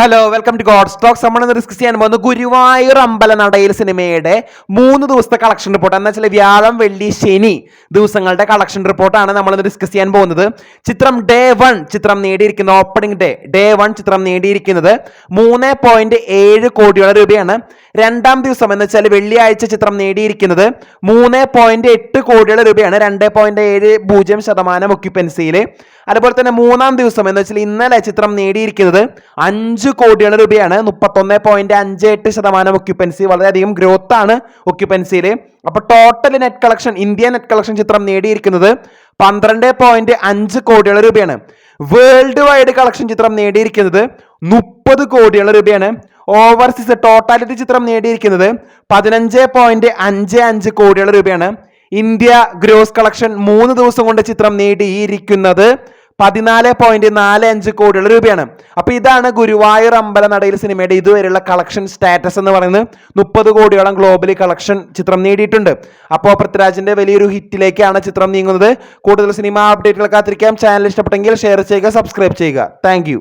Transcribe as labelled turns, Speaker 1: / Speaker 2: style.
Speaker 1: Hello welcome to God stocks നമ്മൾ discuss ചെയ്യാൻ പോകുന്നത് ഗുരുവായൂർ അമ്പല നടയിൽ സിനിമയുടെ മൂന്ന് ദിവസത്തെ കളക്ഷൻ റിപ്പോർട്ട് എന്ന് വെച്ചാൽ വ്യാഴം വെള്ളി ശനി ദിവസങ്ങളുടെ കളക്ഷൻ റിപ്പോർട്ടാണ് നമ്മൾ ഇന്ന് ഡിസ്കസ് ചെയ്യാൻ പോകുന്നത്. ചിത്രം ഡേ വൺ ചിത്രം നേടിയിരിക്കുന്ന ഓപ്പണിംഗ് ഡേ ഡേ വൺ ചിത്രം നേടിയിരിക്കുന്നത് മൂന്ന് പോയിന്റ് ഏഴ് കോടിയോളം രൂപയാണ്. രണ്ടാം ദിവസം എന്ന് വെച്ചാൽ വെള്ളിയാഴ്ച ചിത്രം നേടിയിരിക്കുന്നത് മൂന്ന് പോയിന്റ് എട്ട് കോടിയോളം രൂപയാണ്. രണ്ട് പോയിന്റ് ഏഴ് പൂജ്യം ശതമാനം ഒക്യുപ്പൻസിയിൽ അതുപോലെ തന്നെ മൂന്നാം ദിവസം എന്ന് വെച്ചാൽ ഇന്നലെ ചിത്രം നേടിയിരിക്കുന്നത് അഞ്ച് കോടിയോളം രൂപയാണ്. മുപ്പത്തൊന്ന് പോയിന്റ് അഞ്ച് എട്ട് ശതമാനം ഒക്യുപ്പൻസി വളരെയധികം ഗ്രോത്ത് ആണ് ഒക്യുപ്പൻസിയിൽ അപ്പോൾ total net collection India net collection ചിത്രം നേടിയിരിക്കുന്നത് പന്ത്രണ്ട് പോയിന്റ് അഞ്ച് കോടിയുള്ള രൂപയാണ്. വേൾഡ് വൈഡ് കളക്ഷൻ ചിത്രം നേടിയിരിക്കുന്നത് മുപ്പത് കോടിയുള്ള രൂപയാണ്. ഓവർസീസ് ടോട്ടാലിറ്റി ചിത്രം നേടിയിരിക്കുന്നത് പതിനഞ്ച് പോയിന്റ് അഞ്ച് അഞ്ച് കോടിയുള്ള രൂപയാണ്. ഇന്ത്യ ഗ്രോസ് കളക്ഷൻ മൂന്ന് ദിവസം കൊണ്ട് ചിത്രം നേടിയിരിക്കുന്നത് പതിനാല് പോയിന്റ് നാല് അഞ്ച് കോടിയുള്ള രൂപയാണ്. അപ്പൊ ഇതാണ് ഗുരുവായൂർ അമ്പല നടയിൽ സിനിമയുടെ ഇതുവരെയുള്ള കളക്ഷൻ സ്റ്റാറ്റസ് എന്ന് പറയുന്നത്. മുപ്പത് കോടിയോളം ഗ്ലോബലി കളക്ഷൻ ചിത്രം നേടിയിട്ടുണ്ട്. അപ്പോൾ പൃഥ്വിരാജിന്റെ വലിയൊരു ഹിറ്റിലേക്കാണ് ചിത്രം നീങ്ങുന്നത്. കൂടുതൽ സിനിമ അപ്ഡേറ്റുകൾ കാത്തിരിക്കാം. ചാനൽ ഇഷ്ടപ്പെട്ടെങ്കിൽ ഷെയർ ചെയ്യുക സബ്സ്ക്രൈബ് ചെയ്യുക. താങ്ക്